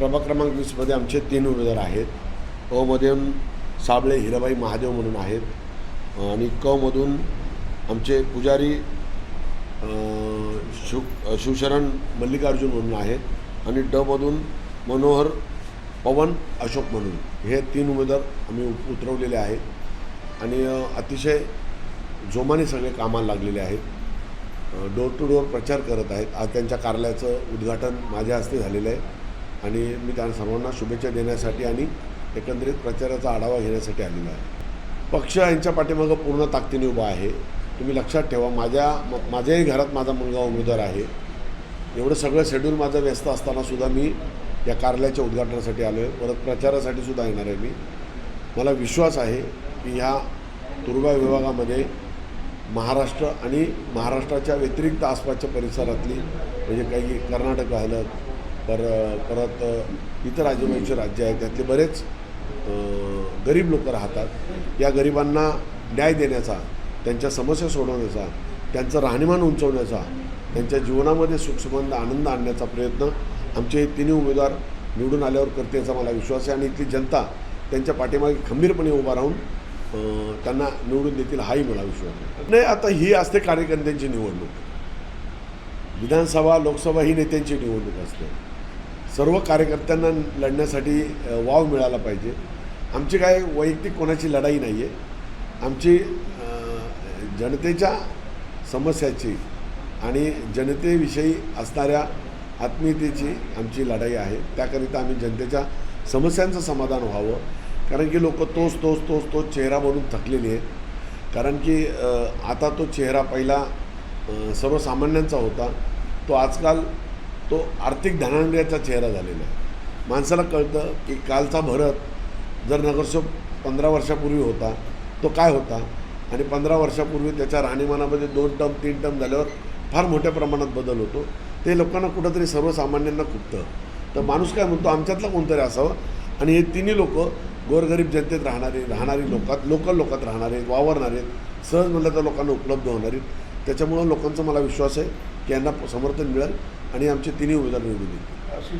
प्रभाग क्रमांक वीसमध्ये आमचे तीन उमेदवार आहेत. अमधून साबळे हिराबाई महादेव म्हणून आहेत. आणि कमधून आमचे पुजारी अं, शिव शिवशरण मल्लिकार्जुन म्हणून आहेत. आणि डमधून मनोहर पवन अशोक म्हणून. हे तीन उमेदवार आम्ही उतरवलेले आहेत. आणि अतिशय जोमाने सगळे कामाला लागलेले आहेत. डोर टू डोर प्रचार करत आहेत. आज त्यांच्या कार्यालयाचं उद्घाटन माझ्या हस्ते झालेलं आहे. आणि मी त्या सर्वांना शुभेच्छा देण्यासाठी आणि एकंदरीत प्रचाराचा आढावा घेण्यासाठी आलेलो आहे. पक्ष यांच्या पाठीमागं पूर्ण ताकदीने उभा आहे. तुम्ही लक्षात ठेवा माझ्या म- माझ्याही घरात माझा मुलगा उमेदवार आहे. एवढं सगळं शेड्यूल माझं व्यस्त असताना सुद्धा मी या कार्यालयाच्या उद्घाटनासाठी आलो आहे परत प्रचारासाठी सुद्धा येणार आहे मी. मला विश्वास आहे की ह्या दुर्गा विभागामध्ये महाराष्ट्र आणि महाराष्ट्राच्या व्यतिरिक्त आसपासच्या परिसरातली म्हणजे काही कर्नाटक झालं पर परत इतर आजूबाजूचे राज्य आहेत त्यातले बरेच गरीब लोक राहतात. या गरिबांना न्याय देण्याचा त्यांच्या समस्या सोडवण्याचा त्यांचं राहणीमान उंचवण्याचा त्यांच्या जीवनामध्ये सुखसंबंध आनंद आणण्याचा प्रयत्न आमचे तिन्ही उमेदवार निवडून आल्यावर करते याचा मला विश्वास आहे. आणि इथली जनता त्यांच्या पाठीमागे खंबीरपणे उभा राहून त्यांना निवडून देतील हाही मला विश्वास आहे. नाही आता ही असते कार्यकर्त्यांची निवडणूक. विधानसभा लोकसभा ही नेत्यांची निवडणूक असते. सर्व कार्यकर्त्यांना लढण्यासाठी वाव मिळाला पाहिजे. आमची काय वैयक्तिक कोणाची लढाई नाही आहे आमची जनतेच्या समस्याची आणि जनतेविषयी असणाऱ्या आत्मीयतेची आमची लढाई आहे. त्याकरिता आम्ही जनतेच्या समस्यांचं समाधान व्हावं. कारण की लोक तोच तोच तोच तोच चेहरा बनून थकलेली आहेत. कारण की आता तो चेहरा पहिला सर्वसामान्यांचा होता. तो आजकाल तो आर्थिक धनाढ्याचा चेहरा झालेला आहे. माणसाला कळतं की कालचा भरत जर नगरसेवक पंधरा वर्षापूर्वी होता तो काय होता? आणि पंधरा वर्षापूर्वी त्याच्या राहणीमानामध्ये दोन टर्म तीन टर्म झाल्यावर फार मोठ्या प्रमाणात बदल होतो. ते लोकांना कुठंतरी सर्वसामान्यांना खुपतं तर माणूस काय म्हणतो आमच्यातला कोणतरी असावं? आणि हे तिन्ही लोक गोरगरीब जनतेत राहणारे राहणारी लोकात लोकल लोकात राहणारे वावरणारे सहज म्हणलं तर लोकांना उपलब्ध होणारे. त्याच्यामुळं लोकांचा मला विश्वास आहे. यांना समर्थन मिळेल आणि आमचे तिन्ही उमेदवार निवडून येतील